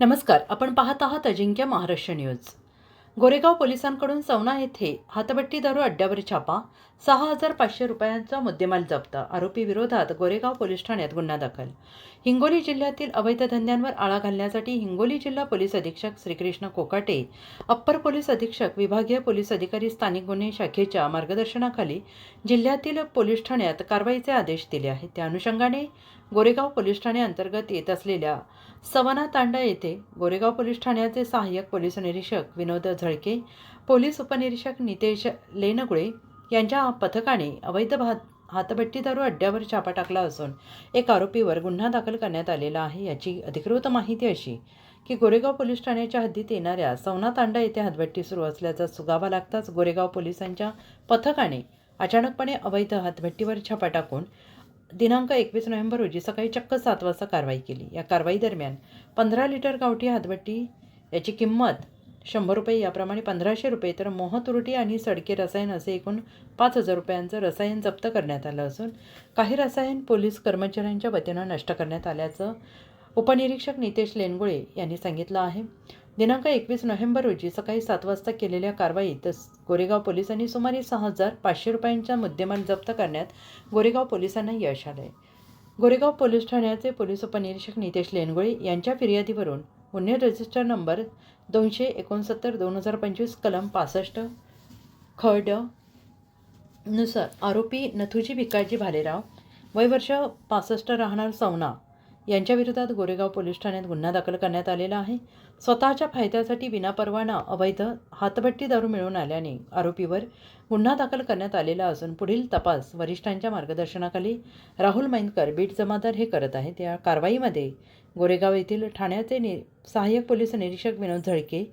नमस्कार आपण पाहत आहात अजिंक्य महाराष्ट्र न्यूज. गोरेगाव पोलिसांकडून सवना येथे हातबट्टी दारू अड्ड्यावर छापा सहा हजार पाचशे रुपयांचा मुद्देमाल जप्त आरोपी विरोधात गोरेगाव पोलीस ठाण्यात गुन्हा दाखल. हिंगोली जिल्ह्यातील अवैध धंद्यांवर आळा घालण्यासाठी हिंगोली जिल्हा पोलीस अधीक्षक श्रीकृष्ण कोकाटे अप्पर पोलीस अधीक्षक विभागीय पोलीस अधिकारी स्थानिक गुन्हे शाखेच्या मार्गदर्शनाखाली जिल्ह्यातील पोलीस ठाण्यात कारवाईचे आदेश दिले आहेत. त्या अनुषंगाने गोरेगाव पोलीस ठाणे अंतर्गत येत असलेल्या सवना तांडा येथे गोरेगाव पोलीस ठाण्याचे सहाय्यक पोलीस निरीक्षक विनोद झळके पोलीस उपनिरीक्षक नितेश लेनगुळे यांच्या पथकाने अवैध भात हातभट्टीदारू अड्ड्यावर छापा टाकला असून एक आरोपीवर गुन्हा दाखल करण्यात आलेला आहे याची अधिकृत माहिती अशी की गोरेगाव पोलीस ठाण्याच्या हद्दीत येणाऱ्या सवना तांडा येथे हातभट्टी सुरू असल्याचा सुगावा लागताच गोरेगाव पोलिसांच्या पथकाने अचानकपणे अवैध हातभट्टीवर छापा टाकून दिनांक एकवीस नोव्हेंबर रोजी सकाळी चक्क सात वाजता कारवाई केली. या कारवाई दरम्यान पंधरा लिटर गावठी हातभट्टी याची किंमत शंभर रुपये याप्रमाणे पंधराशे रुपये. तर मोहतुरटी आणि सडके रसायन असे एकूण पाच हजार रुपयांचं रसायन जप्त करण्यात आलं असून काही रसायन पोलीस कर्मचाऱ्यांच्या वतीनं नष्ट करण्यात आल्याचं उपनिरीक्षक नितेश लेनगुळे यांनी सांगितलं आहे. दिनांक एकवीस नोव्हेंबर रोजी सकाळी सात वाजता केलेल्या कारवाईत गोरेगाव पोलिसांनी सुमारे सहा हजार पाचशे रुपयांचा मुद्देमाल जप्त करण्यात गोरेगाव पोलिसांना यश आलं आहे गोरेगाव पोलीस ठाण्याचे पोलीस उपनिरीक्षक नितेश लेनगुळे यांच्या फिर्यादीवरून गुन्हे रजिस्टर नंबर दोनशे एकोणसत्तर दोन हजार पंचवीस कलम पासष्ट ख ड नुसार आरोपी नथुजी भिकाजी भालेराव वय वर्ष पासष्ट राहणार सवना यांच्याविरोधात गोरेगाव पोलीस ठाण्यात गुन्हा दाखल करण्यात आलेला आहे. स्वतःच्या फायद्यासाठी विनापरवाना अवैध हातभट्टी दारू मिळून आल्याने आरोपीवर गुन्हा दाखल करण्यात आलेला असून पुढील तपास वरिष्ठांच्या मार्गदर्शनाखाली राहुल मैनकर बीट जमादार हे करत आहेत. या कारवाईमध्ये गोरेगाव येथील ठाण्याचे नि सहाय्यक पोलीस निरीक्षक विनोद झळके.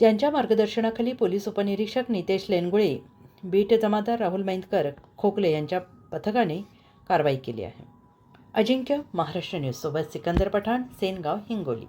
यांच्या मार्गदर्शनाखाली पोलीस उपनिरीक्षक नितेश लेनगुळे बीट जमादार राहुल मैंदकर खोकले यांच्या पथकाने कारवाई केली आहे. अजिंक्य महाराष्ट्र न्यूजसोबत सिकंदर पठाण सेनगाव हिंगोली.